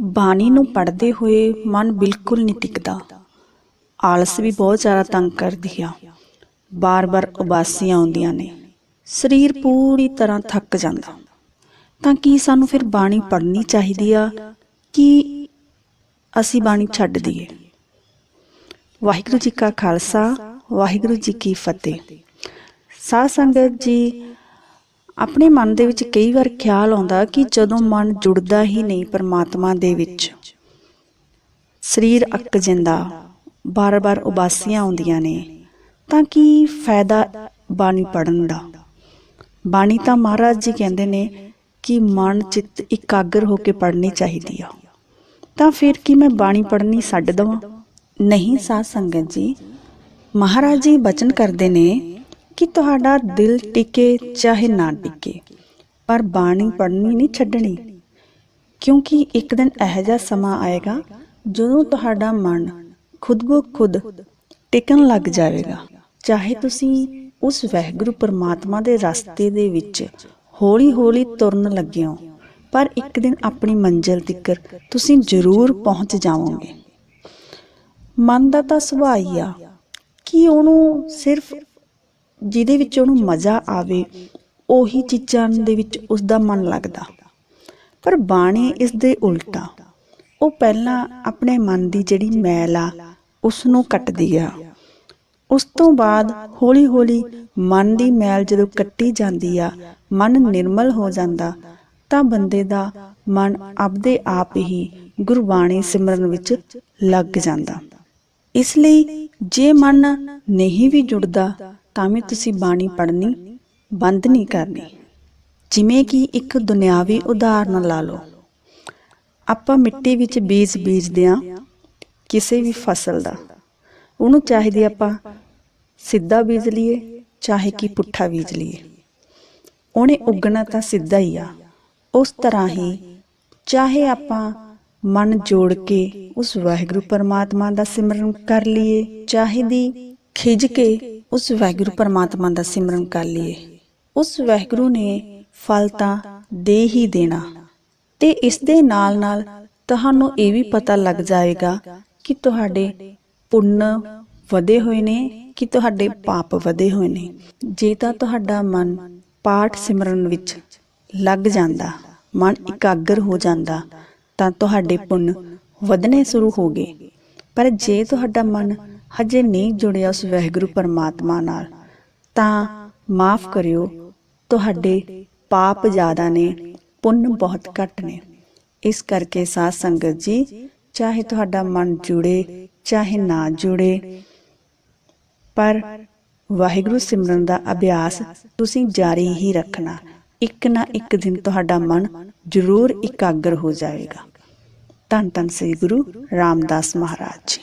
ਬਾਣੀ ਨੂੰ ਪੜ੍ਹਦੇ ਹੋਏ ਮਨ ਬਿਲਕੁਲ ਨਹੀਂ ਟਿਕਦਾ। ਆਲਸ ਵੀ ਬਹੁਤ ਜ਼ਿਆਦਾ ਤੰਗ ਕਰਦੀ ਆ। ਬਾਰ-ਬਾਰ ਉਬਾਸੀਆਂ ਆਉਂਦੀਆਂ ਨੇ। ਸਰੀਰ ਪੂਰੀ ਤਰ੍ਹਾਂ ਥੱਕ ਜਾਂਦਾ। ਤਾਂ ਕੀ ਸਾਨੂੰ ਫਿਰ ਬਾਣੀ ਪੜ੍ਹਨੀ ਚਾਹੀਦੀ ਆ? ਕਿ ਅਸੀਂ ਬਾਣੀ ਛੱਡ ਦਈਏ? ਵਾਹਿਗੁਰੂ ਜੀ ਕਾ ਖਾਲਸਾ, ਵਾਹਿਗੁਰੂ ਜੀ ਕੀ ਫਤਿਹ। ਸਾਧ ਸੰਗਤ ਜੀ ਆਪਣੇ ਮਨ ਦੇ ਵਿੱਚ ਕਈ ਵਾਰ ਖਿਆਲ ਆਉਂਦਾ ਕਿ ਜਦੋਂ ਮਨ ਜੁੜਦਾ ਹੀ ਨਹੀਂ ਪਰਮਾਤਮਾ ਦੇ ਵਿੱਚ। ਸਰੀਰ ਅੱਕ ਜਾਂਦਾ, ਬਾਰ-ਬਾਰ ਉਬਾਸੀਆਂ ਆਉਂਦੀਆਂ ਨੇ, ਤਾਂ ਕੀ ਫਾਇਦਾ ਬਾਣੀ ਪੜਨ ਦਾ? ਬਾਣੀ ਤਾਂ ਮਹਾਰਾਜ ਜੀ ਕਹਿੰਦੇ ਨੇ ਕਿ ਮਨ ਚਿੱਤ ਇਕਾਗਰ ਹੋ ਕੇ ਪੜਨੀ ਚਾਹੀਦੀ ਆ। ਤਾਂ ਫਿਰ ਕੀ ਮੈਂ ਬਾਣੀ ਪੜਨੀ ਛੱਡ ਦਵਾਂ? ਨਹੀਂ ਸਾਧ ਸੰਗਤ ਜੀ, ਮਹਾਰਾਜ ਜੀ ਬਚਨ ਕਰਦੇ ਨੇ ਕਿ ਤੁਹਾਡਾ ਦਿਲ ਟਿਕੇ ਚਾਹੇ ਨਾ ਟਿਕੇ, ਪਰ ਬਾਣੀ ਪੜ੍ਹਨੀ ਨਹੀਂ ਛੱਡਣੀ। ਕਿਉਂਕਿ ਇੱਕ ਦਿਨ ਇਹੋ ਜਿਹਾ ਸਮਾਂ ਆਏਗਾ ਜਦੋਂ ਤੁਹਾਡਾ ਮਨ ਖੁਦ ਬੋ ਖੁਦ ਟਿਕਣ ਲੱਗ ਜਾਵੇਗਾ। ਚਾਹੇ ਤੁਸੀਂ ਉਸ ਵਹਿਗੁਰੂ ਪਰਮਾਤਮਾ ਦੇ ਰਸਤੇ ਦੇ ਵਿੱਚ ਹੌਲੀ-ਹੌਲੀ ਤੁਰਨ ਲੱਗੇ ਹੋ, ਪਰ ਇੱਕ ਦਿਨ ਆਪਣੀ ਮੰਜ਼ਿਲ ਤੱਕ ਤੁਸੀਂ ਜ਼ਰੂਰ ਪਹੁੰਚ ਜਾਵੋਗੇ। ਮਨ ਦਾ ਤਾਂ ਸੁਭਾਅ ਹੀ ਆ। ਕਿ ਉਹਨੂੰ ਸਿਰਫ ਜਿਹਦੇ ਵਿੱਚ ਉਹਨੂੰ ਮਜ਼ਾ ਆਵੇ, ਉਹੀ ਚੀਜ਼ਾਂ ਦੇ ਵਿੱਚ ਉਸ ਦਾ ਮਨ ਲੱਗਦਾ। ਪਰ ਬਾਣੀ ਇਸ ਦੇ ਉਲਟਾ, ਉਹ ਪਹਿਲਾਂ ਆਪਣੇ ਮਨ ਦੀ ਜਿਹੜੀ ਮੈਲ ਆ ਉਸ ਨੂੰ ਕੱਟਦੀ ਆ। ਉਸ ਤੋਂ ਬਾਅਦ ਹੌਲੀ-ਹੌਲੀ ਮਨ ਦੀ ਮੈਲ ਜਦੋਂ ਕੱਟੀ ਜਾਂਦੀ ਆ, ਮਨ ਨਿਰਮਲ ਹੋ ਜਾਂਦਾ, ਤਾਂ ਬੰਦੇ ਦਾ ਮਨ ਆਪਦੇ ਆਪ ਹੀ ਗੁਰਬਾਣੀ ਸਿਮਰਨ ਵਿੱਚ ਲੱਗ ਜਾਂਦਾ। ਇਸ ਲਈ ਜੇ ਮਨ ਨਹੀਂ ਵੀ ਜੁੜਦਾ ਤਾਂ ਵੀ ਤੁਸੀਂ ਬਾਣੀ ਪੜ੍ਹਨੀ ਬੰਦ ਨਹੀਂ ਕਰਨੀ। ਜਿਵੇਂ ਕਿ ਇੱਕ ਦੁਨਿਆਵੀ ਉਦਾਹਰਨ ਲਾ ਲਓ। ਆਪਾਂ ਮਿੱਟੀ ਵਿੱਚ ਬੀਜ ਬੀਜਦੇ ਆ ਕਿਸੇ ਵੀ ਫਸਲ ਦਾ। ਉਹਨੂੰ ਚਾਹੀਦੀ ਆਪਾਂ ਸਿੱਧਾ ਬੀਜ ਲਈਏ, ਚਾਹੇ ਕਿ ਪੁੱਠਾ ਬੀਜ ਲਈਏ। ਉਹਨੇ ਉੱਗਣਾ ਤਾਂ ਸਿੱਧਾ ਹੀ ਆ। ਉਸ ਤਰ੍ਹਾਂ ਹੀ ਚਾਹੇ ਆਪਾਂ ਮਨ ਜੋੜ ਕੇ ਉਸ ਵਾਹਿਗੁਰੂ ਪਰਮਾਤਮਾ ਦਾ ਸਿਮਰਨ ਕਰ ਲਈਏ, ਚਾਹੇ ਦੀ ਖਿਜ ਕੇ ਉਸ ਵਾਹਿਗੁਰੂ ਪਰਮਾਤਮਾ ਦਾ ਸਿਮਰਨ ਕਰ ਲਈਏ। ਉਸ ਵਾਹਿਗੁਰੂ ਨੇ ਫਲ ਤਾਂ ਦੇ ਹੀ ਦੇਣਾ। ਤੇ ਇਸ ਦੇ ਨਾਲ ਨਾਲ ਤੁਹਾਨੂੰ ਇਹ ਵੀ ਪਤਾ ਲੱਗ ਜਾਏਗਾ ਕਿ ਤੁਹਾਡੇ ਪੁੰਨ ਵਧੇ ਹੋਏ ਨੇ, ਕਿ ਤੁਹਾਡੇ ਪਾਪ ਵਧੇ ਹੋਏ ਨੇ। ਜੇ ਤਾਂ ਤੁਹਾਡਾ ਮਨ ਪਾਠ ਸਿਮਰਨ ਵਿੱਚ ਲੱਗ ਜਾਂਦਾ, ਮਨ ਇਕਾਗਰ ਹੋ ਜਾਂਦਾ, ਤਾਂ ਤੁਹਾਡੇ ਪੁੰਨ ਵਧਣੇ ਸ਼ੁਰੂ ਹੋ ਗਏ। ਪਰ ਜੇ ਤੁਹਾਡਾ ਮਨ ਹਜੇ ਨਹੀਂ ਜੁੜਿਆ ਉਸ ਵਾਹਿਗੁਰੂ ਪਰਮਾਤਮਾ ਨਾਲ, ਤਾਂ ਮਾਫ ਕਰਿਓ, ਤੁਹਾਡੇ ਪਾਪ ਜ਼ਿਆਦਾ ਨੇ, ਪੁੰਨ ਬਹੁਤ ਘੱਟ ਨੇ। ਇਸ ਕਰਕੇ ਸਾਧ ਸੰਗਤ ਜੀ, ਚਾਹੇ ਤੁਹਾਡਾ ਮਨ ਜੁੜੇ, ਚਾਹੇ ਨਾ ਜੁੜੇ, ਪਰ ਵਾਹਿਗੁਰੂ ਸਿਮਰਨ ਦਾ ਅਭਿਆਸ ਤੁਸੀਂ ਜਾਰੀ ਹੀ ਰੱਖਣਾ। ਇੱਕ ਨਾ ਇੱਕ ਦਿਨ ਤੁਹਾਡਾ ਮਨ ਜ਼ਰੂਰ ਇਕਾਗਰ ਹੋ ਜਾਵੇਗਾ। ਧੰਨ ਧੰਨ ਸ੍ਰੀ ਗੁਰੂ ਰਾਮਦਾਸ ਮਹਾਰਾਜ ਜੀ।